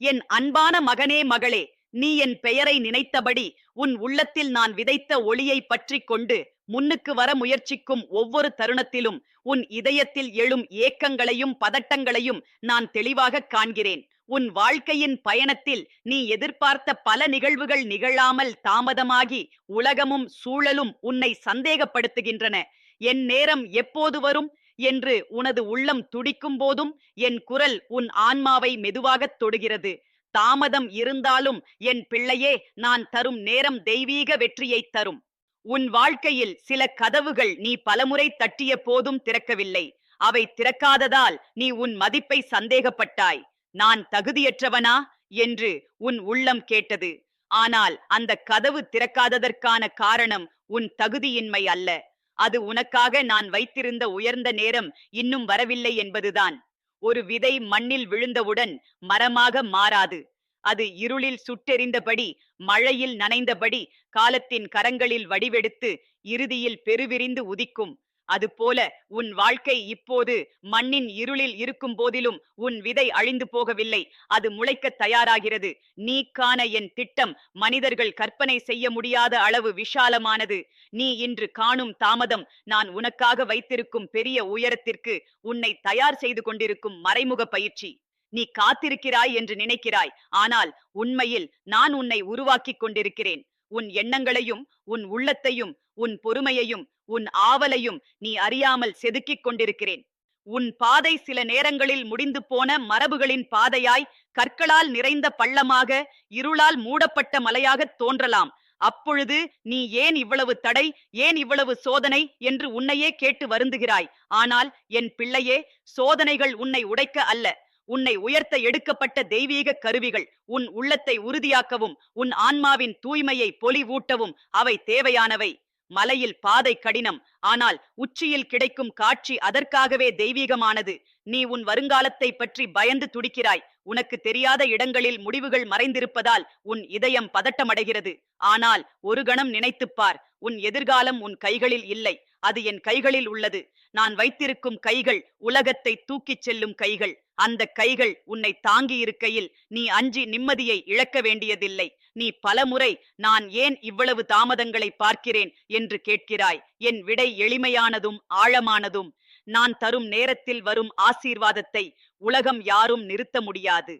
என் அன்பான மகனே மகளே நீ என் பெயரை நினைத்தபடி உன் உள்ளத்தில் நான் விதைத்த ஒளியை பற்றிக் கொண்டு முன்னுக்கு வர முயற்சிக்கும் ஒவ்வொரு தருணத்திலும் உன் இதயத்தில் எழும் ஏக்கங்களையும் பதட்டங்களையும் நான் தெளிவாக காண்கிறேன். உன் வாழ்க்கையின் பயணத்தில் நீ எதிர்பார்த்த பல நிகழ்வுகள் நிகழாமல் தாமதமாகி உலகமும் சூழலும் உன்னை சந்தேகப்படுத்துகின்றன. என் நேரம் எப்போது வரும்? என்று உனது உள்ளம் துடிக்கும் போதும் என் குரல் உன் ஆன்மாவை மெதுவாகத் தொடுகிறது. தாமதம் இருந்தாலும் என் பிள்ளையே நான் தரும் நேரம் தெய்வீக வெற்றியைத் தரும். உன் வாழ்க்கையில் சில கதவுகள் நீ பலமுறை தட்டிய போதும் திறக்கவில்லை. அவை திறக்காததால் நீ உன் மதிப்பை சந்தேகப்பட்டாய். நான் தகுதியற்றவனா? என்று உன் உள்ளம் கேட்டது. ஆனால் அந்த கதவு திறக்காததற்கான காரணம் உன் தகுதியின்மை அல்ல. அது உனக்காக நான் வைத்திருந்த உயர்ந்த நேரம் இன்னும் வரவில்லை என்பதுதான். ஒரு விதை மண்ணில் விழுந்தவுடன் மரமாக மாறாது. அது இருளில் சுட்டெறிந்தபடி மழையில் நனைந்தபடி காலத்தின் கரங்களில் வடிவெடுத்து இறுதியில் பெருவிரிந்து உதிக்கும். அதுபோல உன் வாழ்க்கை இப்போது மண்ணின் இருளில் இருக்கும் போதிலும் உன் விதை அழிந்து போகவில்லை. அது முளைக்கத் தயாராகிறது. நீ காண என் திட்டம். மனிதர்கள் கற்பனை செய்ய முடியாத அளவு விஷாலமானது. நீ இன்று காணும் தாமதம் நான் உனக்காக வைத்திருக்கும் பெரிய உயரத்திற்கு உன்னை தயார் செய்து கொண்டிருக்கும் மறைமுக பயிற்சி. நீ காத்திருக்கிறாய் என்று நினைக்கிறாய். ஆனால் உண்மையில் நான் உன்னை உருவாக்கிக் கொண்டிருக்கிறேன். உன் எண்ணங்களையும் உன் உள்ளத்தையும் உன் பொறுமையையும் உன் ஆவலையும் நீ அறியாமல் செதுக்கிக் கொண்டிருக்கிறேன். உன் பாதை சில நேரங்களில் முடிந்து போன மரபுகளின் பாதையாய் கற்களால் நிறைந்த பள்ளமாக இருளால் மூடப்பட்ட மலையாகத் தோன்றலாம். அப்பொழுது நீ ஏன் இவ்வளவு தடை ஏன் இவ்வளவு சோதனை என்று உன்னையே கேட்டு வருந்துகிறாய். ஆனால் என் பிள்ளையே சோதனைகள் உன்னை உடைக்க அல்ல. உன்னை உயர்த்த எடுக்கப்பட்ட தெய்வீக கருவிகள் உன் உள்ளத்தை உறுதியாக்கவும் உன் ஆன்மாவின் தூய்மையை பொலிவூட்டவும் அவை தேவையானவை. மலையில் பாதை கடினம். ஆனால் உச்சியில் கிடைக்கும் காட்சி அதற்காகவே தெய்வீகமானது. நீ உன் வருங்காலத்தை பற்றி பயந்து துடிக்கிறாய். உனக்கு தெரியாத இடங்களில் முடிவுகள் மறைந்திருப்பதால் உன் இதயம் பதட்டமடைகிறது. ஆனால் ஒரு கணம் நினைத்துப் பார். உன் எதிர்காலம் உன் கைகளில் இல்லை. அது என் கைகளில் உள்ளது. நான் வைத்திருக்கும் கைகள் உலகத்தை தூக்கிச் செல்லும் கைகள். அந்த கைகள் உன்னை தாங்கி இருக்கையில் நீ அஞ்சி நிம்மதியை இழக்க வேண்டியதில்லை. நீ பலமுறை நான் ஏன் இவ்வளவு தாமதங்களை பார்க்கிறேன் என்று கேட்கிறாய். என் விடை எளிமையானதும் ஆழமானதும். நான் தரும் நேரத்தில் வரும் ஆசீர்வாதத்தை உலகம் யாரும் நிறுத்த முடியாது.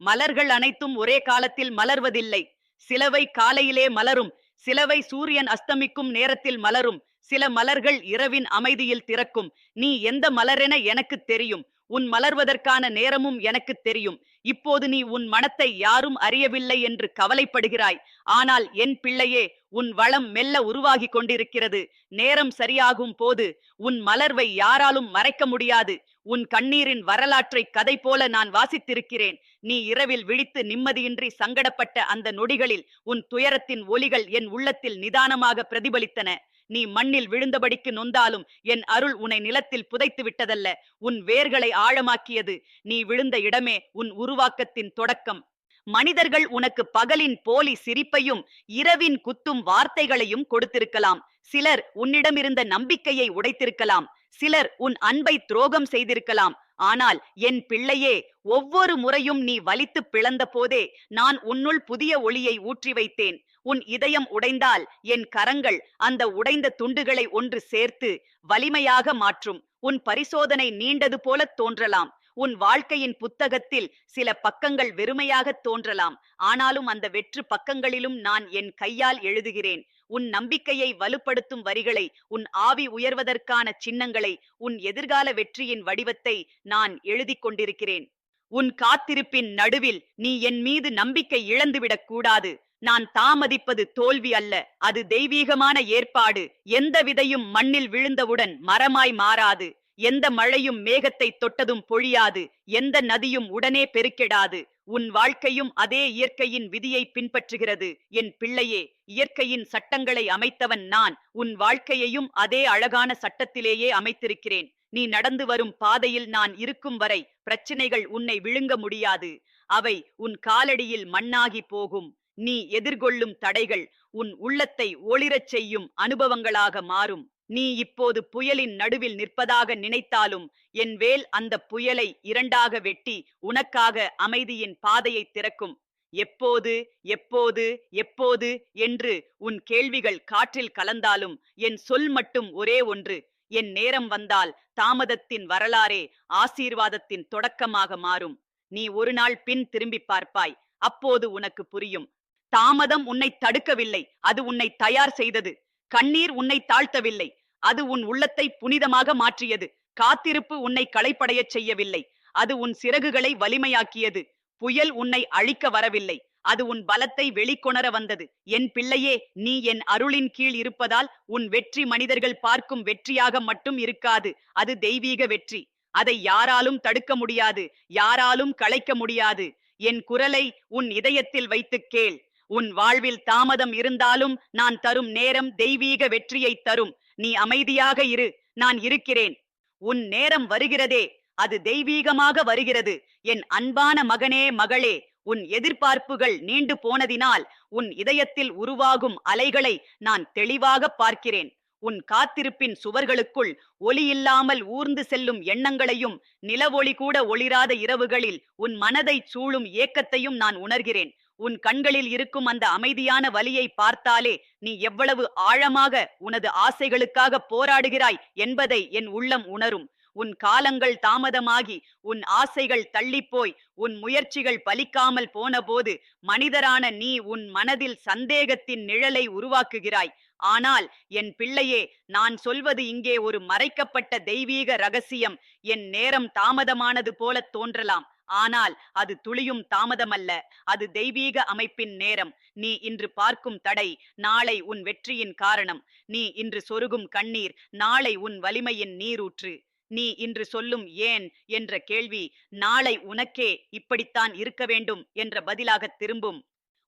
மலர்கள் அனைத்தும் ஒரே காலத்தில் மலர்வதில்லை. சிலவை காலையிலே மலரும். சிலவை சூரியன் அஸ்தமிக்கும் நேரத்தில் மலரும். சில மலர்கள் இரவின் அமைதியில் திறக்கும். நீ எந்த மலரென எனக்கு தெரியும். உன் மலர்வதற்கான நேரமும் எனக்கு தெரியும். இப்போது நீ உன் மனத்தை யாரும் அறியவில்லை என்று கவலைப்படுகிறாய். ஆனால் என் பிள்ளையே உன் வளம் மெல்ல உருவாகி கொண்டிருக்கிறது. நேரம் சரியாகும் போது உன் மலர்வை யாராலும் மறைக்க முடியாது. உன் கண்ணீரின் வரலாற்றை கதை போல நான் வாசித்திருக்கிறேன். நீ இரவில் விழித்து நிம்மதியின்றி சங்கடப்பட்ட அந்த நொடிகளில் உன் துயரத்தின் ஒலிகள் என் உள்ளத்தில் நிதானமாக பிரதிபலித்தன. நீ மண்ணில் விழுந்தபடிக்கு நொந்தாலும் என் அருள் உன்னை நிலத்தில் புதைத்து விட்டதல்ல. உன் வேர்களை ஆழமாக்கியது. நீ விழுந்த இடமே உன் உருவாக்கத்தின் தொடக்கம். மனிதர்கள் உனக்கு பகலின் போலி சிரிப்பையும் இரவின் குத்தும் வார்த்தைகளையும் கொடுத்திருக்கலாம். சிலர் உன்னிடமிருந்த நம்பிக்கையை உடைத்திருக்கலாம். சிலர் உன் அன்பை துரோகம் செய்திருக்கலாம். ஆனால் என் பிள்ளையே ஒவ்வொரு முறையும் நீ வலித்து பிளந்த போதே நான் உன்னுள் புதிய ஒளியை ஊற்றி வைத்தேன். உன் இதயம் உடைந்தால் என் கரங்கள் அந்த உடைந்த துண்டுகளை ஒன்று சேர்த்து வலிமையாக மாற்றும். உன் பரிசோதனை நீண்டது போல தோன்றலாம். உன் வாழ்க்கையின் புத்தகத்தில் சில பக்கங்கள் வெறுமையாக தோன்றலாம். ஆனாலும் அந்த வெற்று பக்கங்களிலும் நான் என் கையால் எழுதுகிறேன். உன் நம்பிக்கையை வலுப்படுத்தும் வரிகளை உன் ஆவி உயர்வதற்கான சின்னங்களை உன் எதிர்கால வெற்றியின் வடிவத்தை நான் எழுதிக் கொண்டிருக்கிறேன். உன் காத்திருப்பின் நடுவில் நீ என் மீது நம்பிக்கை இழந்துவிடக் கூடாது. நான் தாமதிப்பது தோல்வி அல்ல. அது தெய்வீகமான ஏற்பாடு. எந்த விதையும் மண்ணில் விழுந்தவுடன் மரமாய் மாறாது. எந்த மழையும் மேகத்தை தொட்டதும் பொழியாது. எந்த நதியும் உடனே பெருக்கெடாது. உன் வாழ்க்கையும் அதே இயற்கையின் விதியை பின்பற்றுகிறது. என் பிள்ளையே இயற்கையின் சட்டங்களை அமைத்தவன் நான். உன் வாழ்க்கையையும் அதே அழகான சட்டத்திலேயே அமைத்திருக்கிறேன். நீ நடந்து வரும் பாதையில் நான் இருக்கும் வரை பிரச்சனைகள் உன்னை விழுங்க முடியாது. அவை உன் காலடியில் மண்ணாகி போகும். நீ எதிர்கொள்ளும் தடைகள் உன் உள்ளத்தை ஒளிரச் செய்யும் அனுபவங்களாக மாறும். நீ இப்போது புயலின் நடுவில் நிற்பதாக நினைத்தாலும் என் வேல் அந்த புயலை இரண்டாக வெட்டி உனக்காக அமைதியின் பாதையை திறக்கும். எப்போது எப்போது எப்போது என்று உன் கேள்விகள் காற்றில் கலந்தாலும் என் சொல் மட்டும் ஒரே ஒன்று. என் நேரம் வந்தால் தாமதத்தின் வரலாறே ஆசீர்வாதத்தின் தொடக்கமாக மாறும். நீ ஒரு நாள் பின் திரும்பி பார்ப்பாய். அப்போது உனக்கு புரியும். தாமதம் உன்னை தடுக்கவில்லை. அது உன்னை தயார் செய்தது. கண்ணீர் உன்னை தாழ்த்தவில்லை. அது உன் உள்ளத்தை புனிதமாக மாற்றியது. காத்திருப்பு உன்னை களைப்படையச் செய்யவில்லை. அது உன் சிறகுகளை வலிமையாக்கியது. புயல் உன்னை அழிக்க வரவில்லை. அது உன் பலத்தை வெளிக்கொணர வந்தது. என் பிள்ளையே நீ என் அருளின் கீழ் இருப்பதால் உன் வெற்றி மனிதர்கள் பார்க்கும் வெற்றியாக மட்டும் இருக்காது. அது தெய்வீக வெற்றி. அதை யாராலும் தடுக்க முடியாது. யாராலும் களைக்க முடியாது. என் குரலை உன் இதயத்தில் வைத்துக் கேள். உன் வாழ்வில் தாமதம் இருந்தாலும் நான் தரும் நேரம் தெய்வீக வெற்றியை தரும். நீ அமைதியாக இரு நான் இருக்கிறேன். உன் நேரம் வருகிறதே அது தெய்வீகமாக வருகிறது. என் அன்பான மகனே மகளே உன் எதிர்பார்ப்புகள் நீண்டு போனதினால் உன் இதயத்தில் உருவாகும் அலைகளை நான் தெளிவாக பார்க்கிறேன். உன் காத்திருப்பின் சுவர்களுக்குள் ஒளி இல்லாமல் ஊர்ந்து செல்லும் எண்ணங்களையும் நிலவொளி கூட ஒளிராத இரவுகளில் உன் மனதை சூழும் ஏக்கத்தையும் நான் உணர்கிறேன். உன் கண்களில் இருக்கும் அந்த அமைதியான வலியை பார்த்தாலே நீ எவ்வளவு ஆழமாக உனது ஆசைகளுக்காக போராடுகிறாய் என்பதை என் உள்ளம் உணரும். உன் காலங்கள் தாமதமாகி உன் ஆசைகள் தள்ளிப்போய் உன் முயற்சிகள் பலிக்காமல் போனபோது மனிதரான நீ உன் மனதில் சந்தேகத்தின் நிழலை உருவாக்குகிறாய். ஆனால் என் பிள்ளையே நான் சொல்வது இங்கே ஒரு மறைக்கப்பட்ட தெய்வீக ரகசியம். என் நேரம் தாமதமானது போல தோன்றலாம். ஆனால் அது துளியும் தாமதமல்ல. அது தெய்வீக அமைப்பின் நேரம். நீ இன்று பார்க்கும் தடை நாளை உன் வெற்றியின் காரணம். நீ இன்று சொருகும் கண்ணீர் நாளை உன் வலிமையின் நீரூற்று. நீ இன்று சொல்லும் ஏன் என்ற கேள்வி நாளை உனக்கே இப்படித்தான் இருக்க வேண்டும் என்ற பதிலாக திரும்பும்.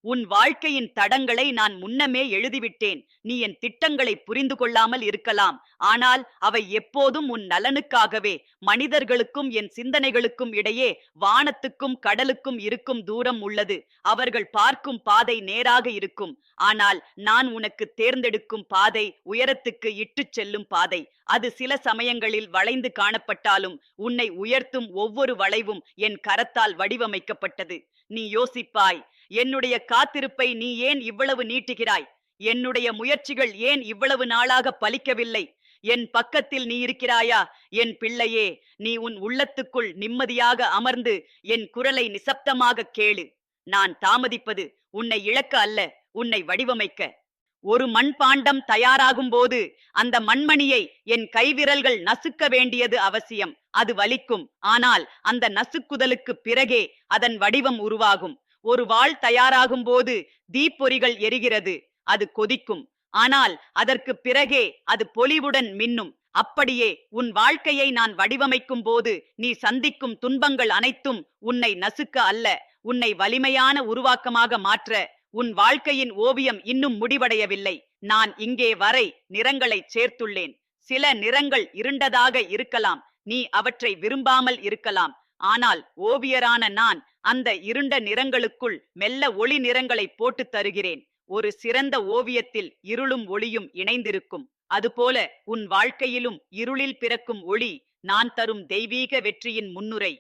உன் வாழ்க்கையின் தடங்களை நான் முன்னமே எழுதிவிட்டேன். நீ என் திட்டங்களை புரிந்து கொள்ளாமல் இருக்கலாம். ஆனால் அவை எப்போதும் உன் நலனுக்காகவே. மனிதர்களுக்கும் என் சிந்தனைகளுக்கும் இடையே வானத்துக்கும் கடலுக்கும் இருக்கும் தூரம் உள்ளது. அவர்கள் பார்க்கும் பாதை நேராக இருக்கும். ஆனால் நான் உனக்கு தேர்ந்தெடுக்கும் பாதை உயரத்துக்கு இட்டுச் செல்லும் பாதை. அது சில சமயங்களில் வளைந்து காணப்பட்டாலும் உன்னை உயர்த்தும் ஒவ்வொரு வளைவும் என் கரத்தால் வடிவமைக்கப்பட்டது. நீ யோசிப்பாய் என்னுடைய காத்திருப்பை நீ ஏன் இவ்வளவு நீட்டுகிறாய்? என்னுடைய முயற்சிகள் ஏன் இவ்வளவு நாளாக பலிக்கவில்லை? என் பக்கத்தில் நீ இருக்கிறாயா? என் பிள்ளையே நீ உன் உள்ளத்துக்குள் நிம்மதியாக அமர்ந்து என் குரலை நிசப்தமாக கேளு. நான் தாமதிப்பது உன்னை இழக்க அல்ல உன்னை வடிவமைக்க. ஒரு மண்பாண்டம் தயாராகும் போது அந்த மண்மணியை என் கைவிரல்கள் நசுக்க வேண்டியது அவசியம். அது வலிக்கும். ஆனால் அந்த நசுக்குதலுக்கு பிறகே அதன் வடிவம் உருவாகும். ஒரு வாள் தயாராகும் போது தீப்பொறிகள் எரிகிறது அது கொதிக்கும். ஆனால் அதற்கு பிறகே அது பொலிவுடன் மின்னும். அப்படியே உன் வாழ்க்கையை நான் வடிவமைக்கும் போது நீ சந்திக்கும் துன்பங்கள் அனைத்தும் உன்னை நசுக்க அல்ல உன்னை வலிமையான உருவாக்கமாக மாற்ற. உன் வாழ்க்கையின் ஓவியம் இன்னும் முடிவடையவில்லை. நான் இங்கே வரை நிறங்களை சேர்த்துள்ளேன். சில நிறங்கள் இருண்டதாக இருக்கலாம். நீ அவற்றை விரும்பாமல் இருக்கலாம். ஆனால் ஓவியரான நான் அந்த இருண்ட நிறங்களுக்குள் மெல்ல ஒளி நிறங்களை போட்டு தருகிறேன். ஒரு சிறந்த ஓவியத்தில் இருளும் ஒளியும் இணைந்திருக்கும். அதுபோல உன் வாழ்க்கையிலும் இருளில் பிறக்கும் ஒளி நான் தரும் தெய்வீக வெற்றியின் முன்னுரை.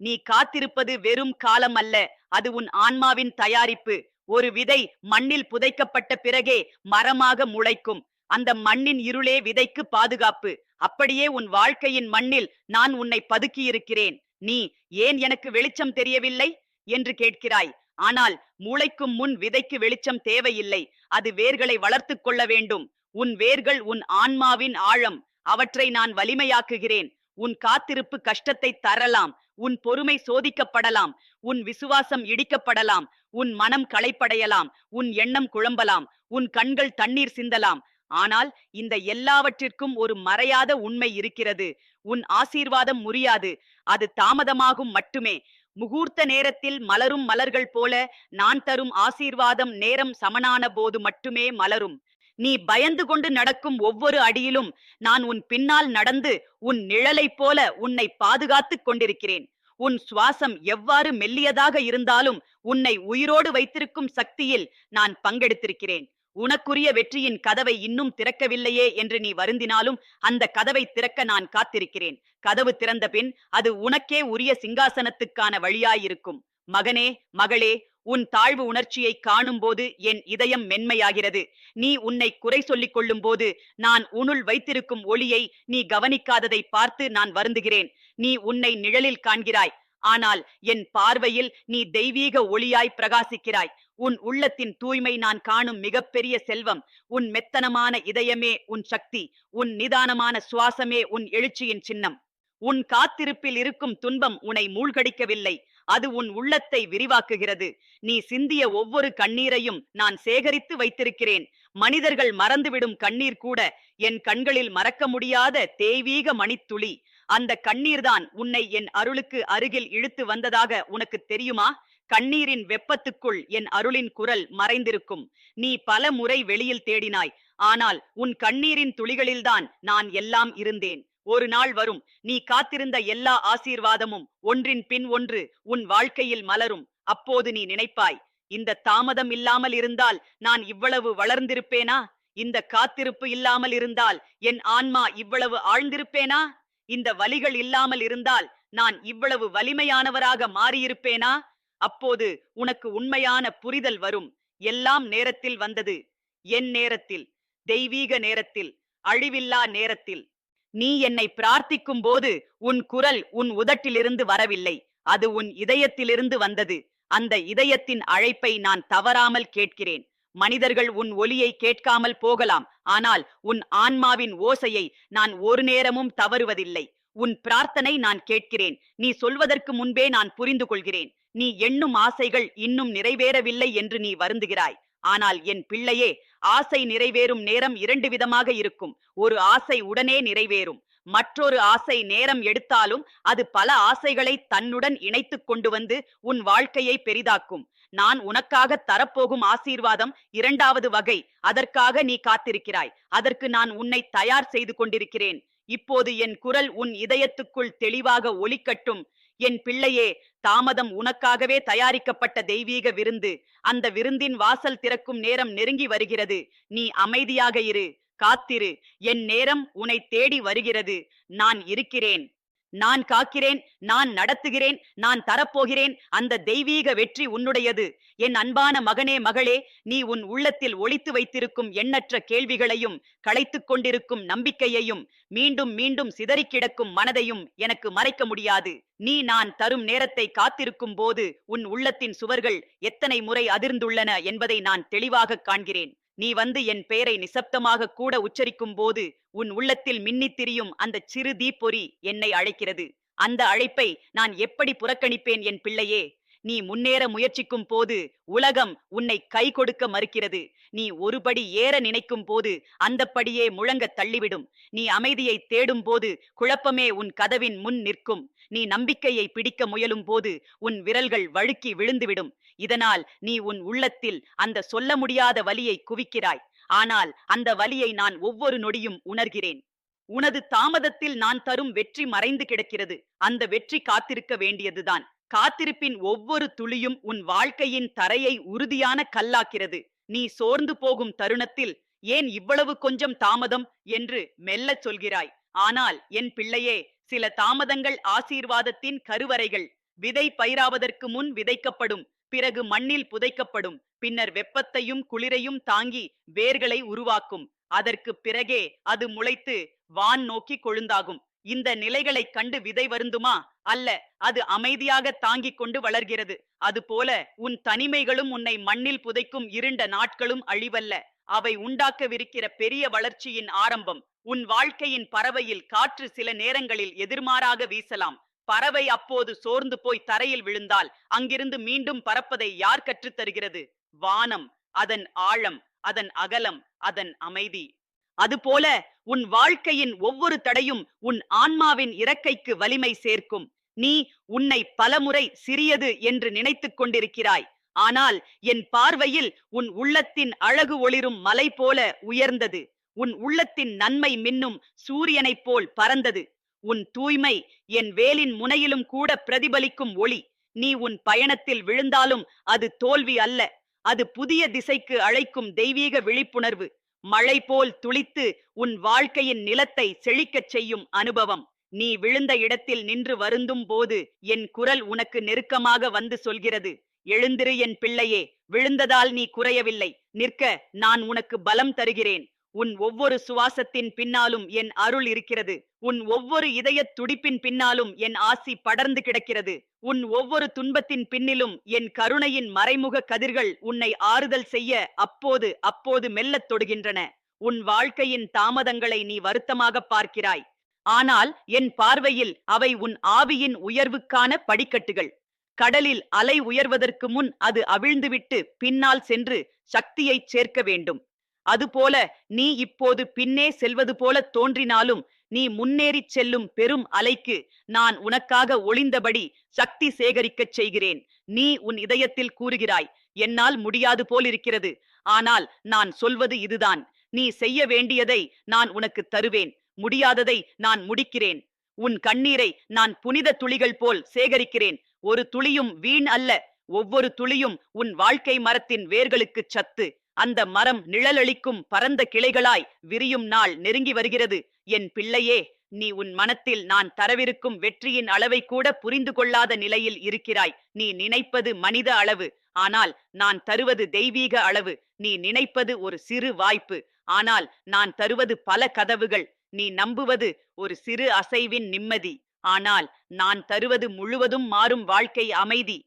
நீ காத்திருப்பது வெறும் காலம் அல்ல அது உன் ஆன்மாவின் தயாரிப்பு. ஒரு விதை மண்ணில் புதைக்கப்பட்ட பிறகே மரமாக முளைக்கும். அந்த மண்ணின் இருளே விதைக்கு பாதுகாப்பு. அப்படியே உன் வாழ்க்கையின் மண்ணில் நான் உன்னை பதுக்கியிருக்கிறேன். நீ ஏன் எனக்கு வெளிச்சம் தெரியவில்லை? என்று கேட்கிறாய். ஆனால் மூளைக்கும் முன் விதைக்கு வெளிச்சம் தேவையில்லை. அது வேர்களை வளர்த்து கொள்ள வேண்டும். உன் வேர்கள் உன் ஆன்மாவின் ஆழம். அவற்றை நான் வலிமையாக்குகிறேன். உன் காத்திருப்பு கஷ்டத்தை தரலாம். உன் பொறுமை சோதிக்கப்படலாம். உன் விசுவாசம் இடிக்கப்படலாம். உன் மனம் களைப்படையலாம். உன் எண்ணம் குழம்பலாம். உன் கண்கள் தண்ணீர் சிந்தலாம். ஆனால் இந்த எல்லாவற்றிற்கும் ஒரு மறையாத உண்மை இருக்கிறது. உன் ஆசீர்வாதம் முறியாது. அது தாமதமாகும் மட்டுமே. முகூர்த்த நேரத்தில் மலரும் மலர்கள் போல நான் தரும் ஆசீர்வாதம் நேரம் சமனான போது மட்டுமே மலரும். நீ பயந்து கொண்டு நடக்கும் ஒவ்வொரு அடியிலும் நான் உன் பின்னால் நடந்து உன் நிழலைப் போல உன்னை பாதுகாத்துக் கொண்டிருக்கிறேன். உன் சுவாசம் எவ்வாறு மெல்லியதாக இருந்தாலும் உன்னை உயிரோடு வைத்திருக்கும் சக்தியில் நான் பங்கெடுத்திருக்கிறேன். உனக்குரிய வெற்றியின் கதவை இன்னும் திறக்கவில்லையே என்று நீ வருந்தினாலும் அந்த கதவை திறக்க நான் காத்திருக்கிறேன். கதவு திறந்த பின் அது உனக்கே உரிய சிங்காசனத்துக்கான வழியாயிருக்கும். மகனே மகளே உன் தாழ்வு உணர்ச்சியை காணும்போது என் இதயம் மென்மையாகிறது. நீ உன்னை குறை சொல்லிக் கொள்ளும்போது நான் உனுள் வைத்திருக்கும் ஒளியை நீ கவனிக்காததை பார்த்து நான் வருந்துகிறேன். நீ உன்னை நிழலில் காண்கிறாய். ஆனால் என் பார்வையில் நீ தெய்வீக ஒளியாய் பிரகாசிக்கிறாய். உன் உள்ளத்தின் தூய்மை நான் காணும் மிகப்பெரிய செல்வம். உன் மெத்தனமான இதயமே உன் சக்தி. உன் நிதானமான சுவாசமே உன் எழுச்சியின் சின்னம். உன் காத்திருப்பில் இருக்கும் துன்பம் உன்னை மூழ்கடிக்கவில்லை. அது உன் உள்ளத்தை விரிவாக்குகிறது. நீ சிந்திய ஒவ்வொரு கண்ணீரையும் நான் சேகரித்து வைத்திருக்கிறேன். மனிதர்கள் மறந்துவிடும் கண்ணீர் கூட என் கண்களில் மறக்க முடியாத தெய்வீக மணித்துளி. அந்த கண்ணீர்தான் உன்னை என் அருளுக்கு அருகில் இழுத்து வந்ததாக உனக்கு தெரியுமா? கண்ணீரின் வெப்பத்துக்குள் என் அருளின் குரல் மறைந்திருக்கும். நீ பல முறை வெளியில் தேடினாய். ஆனால் உன் கண்ணீரின் துளிகளில்தான் நான் எல்லாம் இருந்தேன். ஒரு நாள் வரும். நீ காத்திருந்த எல்லா ஆசீர்வாதமும் ஒன்றின் பின் ஒன்று உன் வாழ்க்கையில் மலரும். அப்போது நீ நினைப்பாய் இந்த தாமதம் இல்லாமல் இருந்தால் நான் இவ்வளவு வளர்ந்திருப்பேனா? இந்த காத்திருப்பு இல்லாமல் இருந்தால் என் ஆன்மா இவ்வளவு ஆழ்ந்திருப்பேனா? இந்த வலிகள் இல்லாமல் இருந்தால் நான் இவ்வளவு வலிமையானவராக மாறியிருப்பேனா? அப்போது உனக்கு உண்மையான புரிதல் வரும். எல்லாம் நேரத்தில் வந்தது. என் நேரத்தில் தெய்வீக நேரத்தில் அழிவில்லா நேரத்தில். நீ என்னை பிரார்த்திக்கும் போது உன் குரல் உன் உதட்டிலிருந்து வரவில்லை. அது உன் இதயத்திலிருந்து வந்தது. அந்த இதயத்தின் அழைப்பை நான் தவறாமல் கேட்கிறேன். மனிதர்கள் உன் ஒலியை கேட்காமல் போகலாம். ஆனால் உன் ஆன்மாவின் ஓசையை நான் ஒரு நேரமும் தவறுவதில்லை. உன் பிரார்த்தனை நான் கேட்கிறேன். நீ சொல்வதற்கு முன்பே நான் புரிந்து கொள்கிறேன் நீ எண்ணும் ஆசைகள் இன்னும் நிறைவேறவில்லை என்று நீ வருந்துகிறாய். ஆனால் என் பிள்ளையே ஆசை நிறைவேறும் நேரம் இரண்டு விதமாக இருக்கும். ஒரு ஆசை உடனே நிறைவேறும். மற்றொரு ஆசை நேரம் எடுத்தாலும் அது பல ஆசைகளை தன்னுடன் இணைத்துக் கொண்டு வந்து உன் வாழ்க்கையை பெரிதாக்கும். நான் உனக்காக தரப்போகும் ஆசீர்வாதம் இரண்டாவது வகை. அதற்காக நீ காத்திருக்கிறாய். அதற்கு நான் உன்னை தயார் செய்து கொண்டிருக்கிறேன். இப்போது என் குரல் உன் இதயத்துக்குள் தெளிவாக ஒலிக்கட்டும். என் பிள்ளையே தாமதம் உனக்காகவே தயாரிக்கப்பட்ட தெய்வீக விருந்து. அந்த விருந்தின் வாசல் திறக்கும் நேரம் நெருங்கி வருகிறது. நீ அமைதியாக இரு. காத்திரு என் நேரம் உன்னை தேடி வருகிறது. நான் இருக்கிறேன். நான் காக்கிறேன் நான் நடத்துகிறேன் நான் தரப்போகிறேன். அந்த தெய்வீக வெற்றி உன்னுடையது. என் அன்பான மகனே மகளே நீ உன் உள்ளத்தில் ஒளித்து வைத்திருக்கும் எண்ணற்ற கேள்விகளையும் களைத்துக் கொண்டிருக்கும் நம்பிக்கையையும் மீண்டும் மீண்டும் சிதறிக் கிடக்கும் மனதையும் எனக்கு மறைக்க முடியாது. நீ நான் தரும் நேரத்தை காத்திருக்கும் போது உன் உள்ளத்தின் சுவர்கள் எத்தனை முறை அதிர்ந்துள்ளன என்பதை நான் தெளிவாக காண்கிறேன். நீ வந்து என் பெயரை நிசப்தமாக கூட உச்சரிக்கும் போது உன் உள்ளத்தில் மின்னித் திரியும் அந்த சிறு தீப்பொறி என்னை அழைக்கிறது. அந்த அழைப்பை நான் எப்படி புறக்கணிப்பேன் என் பிள்ளையே? நீ முன்னேற முயற்சிக்கும் போது உலகம் உன்னை கை கொடுக்க மறுக்கிறது. நீ ஒருபடி ஏற நினைக்கும் போது அந்த படியே முழங்க தள்ளிவிடும். நீ அமைதியை தேடும் போது குழப்பமே உன் கதவின் முன் நிற்கும். நீ நம்பிக்கையை பிடிக்க முயலும் போது உன் விரல்கள் வழுக்கி விழுந்துவிடும். இதனால் நீ உன் உள்ளத்தில் அந்த சொல்ல முடியாத வலியை குவிக்கிறாய். ஆனால் அந்த வலியை நான் ஒவ்வொரு நொடியும் உணர்கிறேன். உனது தாமதத்தில் நான் தரும் வெற்றி மறைந்து கிடக்கிறது. அந்த வெற்றி காத்திருக்க வேண்டியதுதான். காத்திருப்பின் ஒவ்வொரு துளியும் உன் வாழ்க்கையின் தரையை உறுதியான கல்லாக்கிறது. நீ சோர்ந்து போகும் தருணத்தில் ஏன் இவ்வளவு கொஞ்சம் தாமதம்? என்று மெல்லச் சொல்கிறாய். ஆனால் என் பிள்ளையே சில தாமதங்கள் ஆசீர்வாதத்தின் கருவறைகள். விதை பயிராவதற்கு முன் விதைக்கப்படும் பிறகு மண்ணில் புதைக்கப்படும். பின்னர் வெப்பத்தையும் குளிரையும் தாங்கி வேர்களை உருவாக்கும். அதற்கு பிறகே அது முளைத்து வான் நோக்கி கொழுந்தாகும். இந்த நிலைகளைக் கண்டு விதை வருந்துமா? அல்ல அது அமைதியாக தாங்கிக் கொண்டு வளர்கிறது. அதுபோல உன் தனிமைகளும் உன்னை மண்ணில் புதைக்கும் இருண்ட நாட்களும் அழிவல்ல. அவை உண்டாக்கவிருக்கிற பெரிய வளர்ச்சியின் ஆரம்பம். உன் வாழ்க்கையின் பறவையில் காற்று சில நேரங்களில் எதிர்மாறாக வீசலாம். பறவை அப்போது சோர்ந்து போய் தரையில் விழுந்தால் அங்கிருந்து மீண்டும் பறப்பதை யார் கற்றுத் தருகிறது? வானம் அதன் ஆழம் அதன் அகலம் அதன் அமைதி. அதுபோல உன் வாழ்க்கையின் ஒவ்வொரு தடையும் உன் ஆன்மாவின் இறக்கைக்கு வலிமை சேர்க்கும். நீ உன்னை பலமுறை சிறியது என்று நினைத்துக் கொண்டிருக்கிறாய். ஆனால் என் பார்வையில் உன் உள்ளத்தின் அழகு ஒளிரும் மலை போல உயர்ந்தது. உன் உள்ளத்தின் நன்மை மின்னும் சூரியனைப் போல் பறந்தது. உன் தூய்மை என் வேலின் முனையிலும் கூட பிரதிபலிக்கும் ஒளி. நீ உன் பயணத்தில் விழுந்தாலும் அது தோல்வி அல்ல. அது புதிய திசைக்கு அழைக்கும் தெய்வீக விழிப்புணர்வு. மழை போல் துளித்து உன் வாழ்க்கையின் நிலத்தை செழிக்கச் செய்யும் அனுபவம். நீ விழுந்த இடத்தில் நின்று வருந்தும் போது என் குரல் உனக்கு நெருக்கமாக வந்து சொல்கிறது. எழுந்திரு என் பிள்ளையே விழுந்ததால் நீ குறையவில்லை. நிற்க நான் உனக்கு பலம் தருகிறேன். உன் ஒவ்வொரு சுவாசத்தின் பின்னாலும் என் அருள் இருக்கிறது. உன் ஒவ்வொரு இதயத் துடிப்பின் பின்னாலும் என் ஆசி படர்ந்து கிடக்கிறது. உன் ஒவ்வொரு துன்பத்தின் பின்னிலும் என் கருணையின் மறைமுக கதிர்கள் உன்னை ஆறுதல் செய்ய அப்போது அப்போது மெல்லத் தொடுகின்றன. உன் வாழ்க்கையின் தாமதங்களை நீ வருத்தமாக பார்க்கிறாய். ஆனால் என் பார்வையில் அவை உன் ஆவியின் உயர்வுக்கான படிக்கட்டுகள். கடலில் அலை உயர்வதற்கு முன் அது அவிழ்ந்துவிட்டு பின்னால் சென்று சக்தியைச் சேர்க்க வேண்டும். அதுபோல நீ இப்போது பின்னே செல்வது போல தோன்றினாலும் நீ முன்னேறிச் செல்லும் பெரும் அலைக்கு நான் உனக்காக ஒளிந்தபடி சக்தி சேகரிக்கச் செய்கிறேன். நீ உன் இதயத்தில் கூறுகிறாய் என்னால் முடியாது போலிருக்கிறது. ஆனால் நான் சொல்வது இதுதான். நீ செய்ய வேண்டியதை நான் உனக்கு தருவேன். முடியாததை நான் முடிக்கிறேன். உன் கண்ணீரை நான் புனித துளிகள் போல் சேகரிக்கிறேன். ஒரு துளியும் வீண் அல்ல ஒவ்வொரு துளியும் உன் வாழ்க்கை மரத்தின் வேர்களுக்கு சத்து. அந்த மரம் நிழலளிக்கும் பரந்த கிளைகளாய் விரியும் நாள் நெருங்கி வருகிறது. என் பிள்ளையே நீ உன் மனத்தில் நான் தரவிருக்கும் வெற்றியின் அளவை கூட புரிந்து கொள்ளாத நிலையில் இருக்கிறாய். நீ நினைப்பது மனித அளவு ஆனால் நான் தருவது தெய்வீக அளவு. நீ நினைப்பது ஒரு சிறு வாய்ப்பு ஆனால் நான் தருவது பல கதவுகள். நீ நம்புவது ஒரு சிறு அசைவின் நிம்மதி. ஆனால் நான் தருவது முழுவதும் மாறும் வாழ்க்கை அமைதி.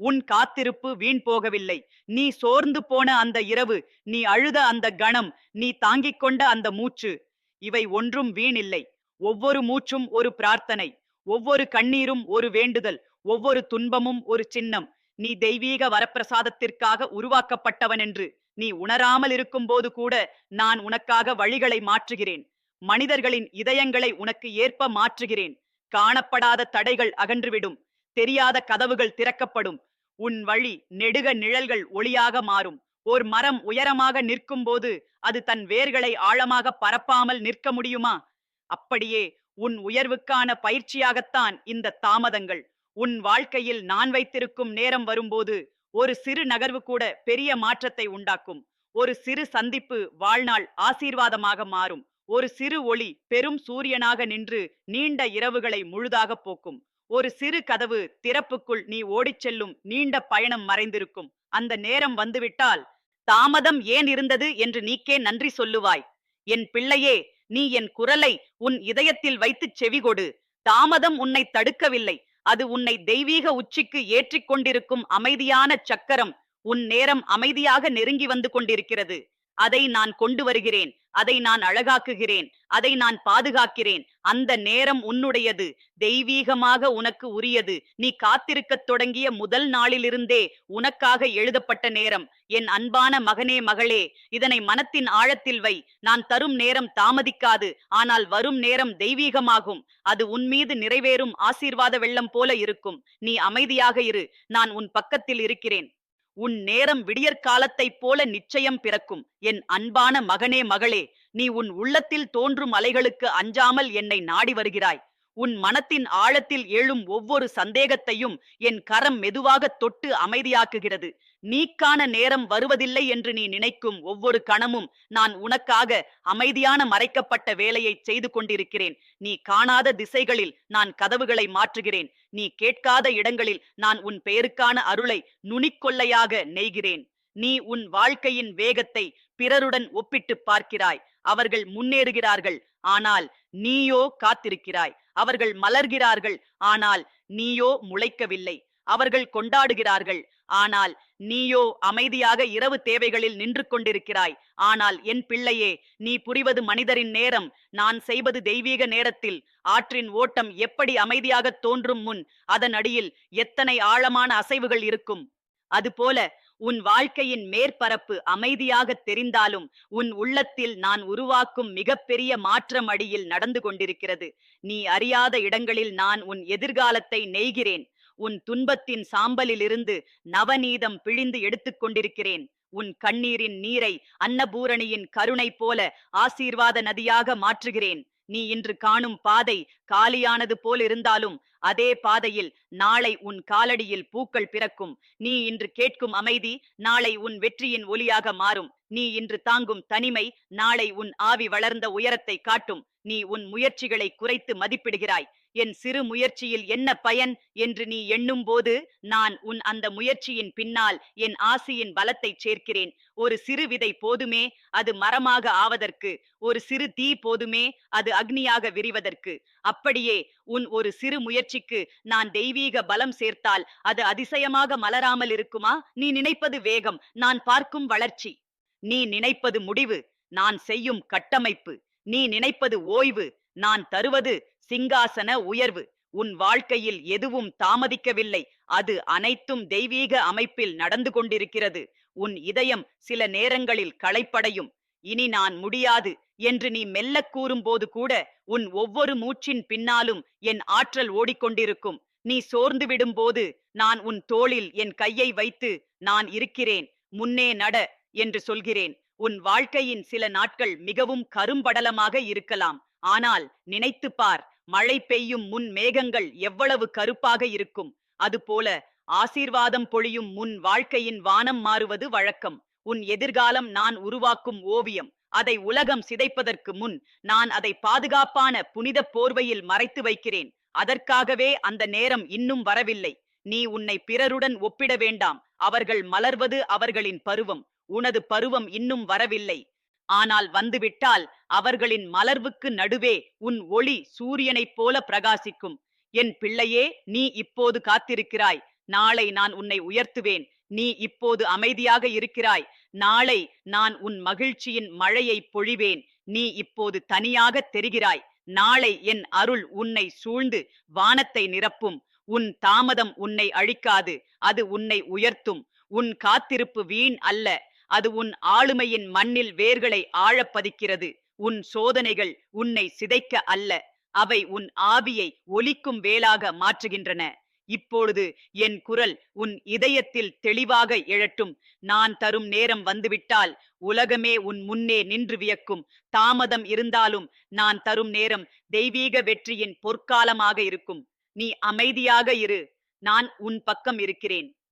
உன் காத்திருப்பு வீண் போகவில்லை. நீ சோர்ந்து போன அந்த இரவு நீ அழுத அந்த கணம் நீ தாங்கிக் கொண்ட அந்த மூச்சு. இவை ஒன்றும் வீணில்லை. ஒவ்வொரு மூச்சும் ஒரு பிரார்த்தனை. ஒவ்வொரு கண்ணீரும் ஒரு வேண்டுதல். ஒவ்வொரு துன்பமும் ஒரு சின்னம். நீ தெய்வீக வரப்பிரசாதத்திற்காக உருவாக்கப்பட்டவன் என்று. நீ உணராமல் இருக்கும்போது கூட நான் உனக்காக வழிகளை மாற்றுகிறேன். மனிதர்களின் இதயங்களை உனக்கு ஏற்ப மாற்றுகிறேன். காணப்படாத தடைகள் அகன்றுவிடும். தெரியாத கதவுகள் திறக்கப்படும். உன் வழி நெடுக நிழல்கள் ஒளியாக மாறும். ஓர் மரம் உயரமாக நிற்கும் போது அது தன் வேர்களை ஆழமாக பரப்பாமல் நிற்க முடியுமா? அப்படியே உன் உயர்வுக்கான பயிற்சியாகத்தான் இந்த தாமதங்கள். உன் வாழ்க்கையில் நான் வைத்திருக்கும் நேரம் வரும்போது ஒரு சிறு நகர்வு கூட பெரிய மாற்றத்தை உண்டாக்கும். ஒரு சிறு சந்திப்பு வாழ்நாள் ஆசீர்வாதமாக மாறும். ஒரு சிறு ஒளி பெரும் சூரியனாக நின்று நீண்ட இரவுகளை முழுதாக போக்கும். ஒரு சிறு கதவு திறப்புக்குள் நீ ஓடிச் செல்லும் நீண்ட பயணம் மறைந்திருக்கும். அந்த நேரம் வந்துவிட்டால் தாமதம் ஏன் இருந்தது என்று நீக்கே நன்றி சொல்லுவாய். என் பிள்ளையே நீ என் குரலை உன் இதயத்தில் வைத்துச் செவிகொடு தாமதம் உன்னை தடுக்கவில்லை. அது உன்னை தெய்வீக உச்சிக்கு ஏற்றிக் கொண்டிருக்கும் அமைதியான சக்கரம் உன் நேரம் அமைதியாக நெருங்கி வந்து கொண்டிருக்கிறது. அதை நான் கொண்டு வருகிறேன். அதை நான் அழகாக்குகிறேன் அதை நான் பாதுகாக்கிறேன். அந்த நேரம் உன்னுடையது. தெய்வீகமாக உனக்கு உரியது. நீ காத்திருக்கத் தொடங்கிய முதல் நாளிலிருந்தே உனக்காக எழுதப்பட்ட நேரம். என் அன்பான மகனே மகளே இதனை மனத்தின் ஆழத்தில் வை. நான் தரும் நேரம் தாமதிக்காது ஆனால் வரும் நேரம் தெய்வீகமாகும். அது உன் மீது நிறைவேறும் ஆசீர்வாத வெள்ளம் போல இருக்கும். நீ அமைதியாக இரு. நான் உன் பக்கத்தில் இருக்கிறேன். உன் நேரம் விடியற்காலத்தைப் போல நிச்சயம் பிறக்கும். என் அன்பான மகனே மகளே நீ உன் உள்ளத்தில் தோன்றும் அலைகளுக்கு அஞ்சாமல் என்னை நாடி வருகிறாய். உன் மனத்தின் ஆழத்தில் எழும் ஒவ்வொரு சந்தேகத்தையும் என் கரம் மெதுவாக தொட்டு அமைதியாக்குகிறது. நீக்கான நேரம் வருவதில்லை என்று நீ நினைக்கும் ஒவ்வொரு கணமும் நான் உனக்காக அமைதியான மறைக்கப்பட்ட வேலையை செய்து கொண்டிருக்கிறேன். நீ காணாத திசைகளில் நான் கதவுகளை மாற்றுகிறேன். நீ கேட்காத இடங்களில் நான் உன் பெயருக்கான அருளை நுனிக்கொள்ளையாக நெய்கிறேன். நீ உன் வாழ்க்கையின் வேகத்தை பிறருடன் ஒப்பிட்டு பார்க்கிறாய். அவர்கள் முன்னேறுகிறார்கள். ஆனால் நீயோ காத்திருக்கிறாய். அவர்கள் மலர்கிறார்கள். ஆனால் நீயோ முளைக்கவில்லை. அவர்கள் கொண்டாடுகிறார்கள். ஆனால் நீயோ அமைதியாக இரவு தேவைகளில் நின்று கொண்டிருக்கிறாய் ஆனால் என் பிள்ளையே நீ புரிவது மனிதரின் நேரம். நான் செய்வது தெய்வீக நேரத்தில். ஆற்றின் ஓட்டம் எப்படி அமைதியாக தோன்றும் முன் அதன் அடியில் எத்தனை ஆழமான அசைவுகள் இருக்கும். அதுபோல உன் வாழ்க்கையின் மேற்பரப்பு அமைதியாக தெரிந்தாலும் உன் உள்ளத்தில் நான் உருவாக்கும் மிகப்பெரிய மாற்றம் அடியில் நடந்து கொண்டிருக்கிறது. நீ அறியாத இடங்களில் நான் உன் எதிர்காலத்தை நெய்கிறேன். உன் துன்பத்தின் சாம்பலிலிருந்து நவநீதம் பிழிந்து எடுத்துக் கொண்டிருக்கிறேன். உன் கண்ணீரின் நீரை அன்னபூரணியின் கருணை போல ஆசீர்வாத நதியாக மாற்றுகிறேன். நீ இன்று காணும் பாதை காலியானது போல் இருந்தாலும் அதே பாதையில் நாளை உன் காலடியில் பூக்கள் பிறக்கும். நீ இன்று கேட்கும் அமைதி நாளை உன் வெற்றியின் ஒலியாக மாறும். நீ இன்று தாங்கும் தனிமை நாளை உன் ஆவி வளர்ந்த உயரத்தை காட்டும். நீ உன் முயற்சிகளை குறைத்து மதிப்பிடுகிறாய். என் சிறு முயற்சியில் என்ன பயன் என்று நீ எண்ணும் போது நான் உன் அந்த முயற்சியின் பின்னால் என் ஆசியின் பலத்தை சேர்க்கிறேன். ஒரு சிறு விதை போதுமே அது மரமாக ஆவதற்கு. ஒரு சிறு தீ போதுமே அது அக்னியாக விரிவதற்கு. அப்படியே உன் ஒரு சிறு முயற்சிக்கு நான் தெய்வீக பலம் சேர்த்தால் அது அதிசயமாக மலராமல் இருக்குமா? நீ நினைப்பது வேகம். நான் பார்க்கும் வளர்ச்சி. நீ நினைப்பது முடிவு. நான் செய்யும் கட்டமைப்பு. நீ நினைப்பது ஓய்வு. நான் தருவது சிங்காசன உயர்வு. உன் வாழ்க்கையில் எதுவும் தாமதிக்கவில்லை. அது அனைத்தும் தெய்வீக அமைப்பில் நடந்து கொண்டிருக்கிறது. உன் இதயம் சில நேரங்களில் களைப்படையும். இனி நான் முடியாது என்று நீ மெல்லக் கூறும்போது கூட உன் ஒவ்வொரு மூச்சின் பின்னாலும் என் ஆற்றல் ஓடிக்கொண்டிருக்கும். நீ சோர்ந்து விடும்போது நான் உன் தோளில் என் கையை வைத்து நான் இருக்கிறேன். முன்னே நட என்று சொல்கிறேன். உன் வாழ்க்கையின் சில நாட்கள் மிகவும் கரும்படலமாக இருக்கலாம். ஆனால் நினைத்துப் பார் மழை பெய்யும் முன் மேகங்கள் எவ்வளவு கருப்பாக இருக்கும். அதுபோல ஆசீர்வாதம் பொழியும் முன் வாழ்க்கையின் வானம் மாறுவது வழக்கம். உன் எதிர்காலம் நான் உருவாக்கும் ஓவியம். அதை உலகம் சிதைப்பதற்கு முன் நான் அதை பாதுகாப்பான புனித போர்வையில் மறைத்து வைக்கிறேன். அதற்காகவே அந்த நேரம் இன்னும் வரவில்லை. நீ உன்னை பிறருடன் ஒப்பிட வேண்டாம். அவர்கள் மலர்வது அவர்களின் பருவம். உனது பருவம் இன்னும் வரவில்லை. ஆனால் வந்துவிட்டால் அவர்களின் மலர்வுக்கு நடுவே உன் ஒளி சூரியனைப் போல பிரகாசிக்கும். என் பிள்ளையே நீ இப்போது காத்திருக்கிறாய். நாளை நான் உன்னை உயர்த்துவேன். நீ இப்போது அமைதியாக இருக்கிறாய். நாளை நான் உன் மகிழ்ச்சியின் மழையை பொழிவேன். நீ இப்போது தனியாக தெரிகிறாய். நாளை என் அருள் உன்னை சூழ்ந்து வானத்தை நிரப்பும். உன் தாமதம் உன்னை அழிக்காது. அது உன்னை உயர்த்தும். உன் காத்திருப்பு வீண் அல்ல. அது உன் ஆளுமையின் மண்ணில் வேர்களை ஆழப் பதிக்கிறது. உன் சோதனைகள் உன்னை சிதைக்க அல்ல. அவை உன் ஆவியை ஒலிக்கும் வேலாக மாற்றுகின்றன. இப்பொழுது என் குரல் உன் இதயத்தில் தெளிவாக எழட்டும். நான் தரும் நேரம் வந்துவிட்டால் உலகமே உன் முன்னே நின்று வியக்கும். தாமதம் இருந்தாலும் நான் தரும் நேரம் தெய்வீக வெற்றியின் பொற்காலமாக இருக்கும். நீ அமைதியாக இரு. நான் உன் பக்கம் இருக்கிறேன்.